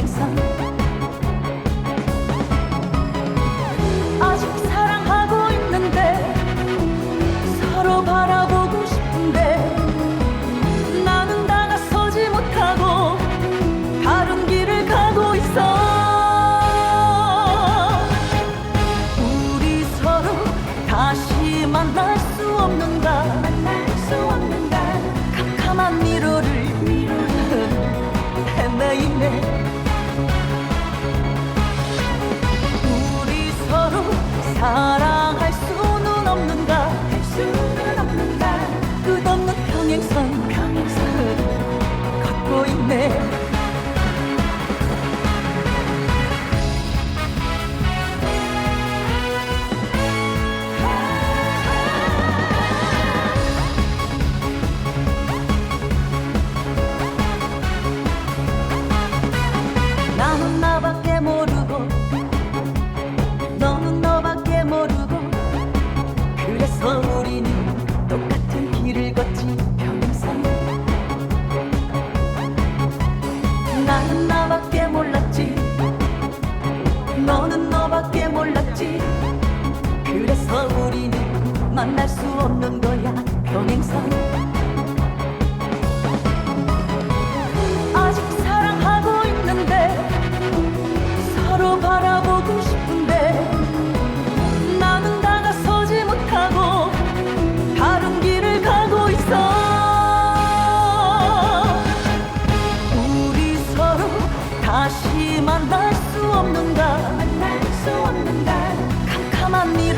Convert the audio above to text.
make some 나는 나밖에 모르고 너는 너밖에 모르고 그래서 우리는 똑같은 길을 걷지 평생. 나는 나밖에 몰랐지 너는 너밖에 몰랐지 그래서 우리는 만날 수 없는 거야 평행선 다시 만날 수 없는가? 만날 수 없는가? 캄캄한 헤매이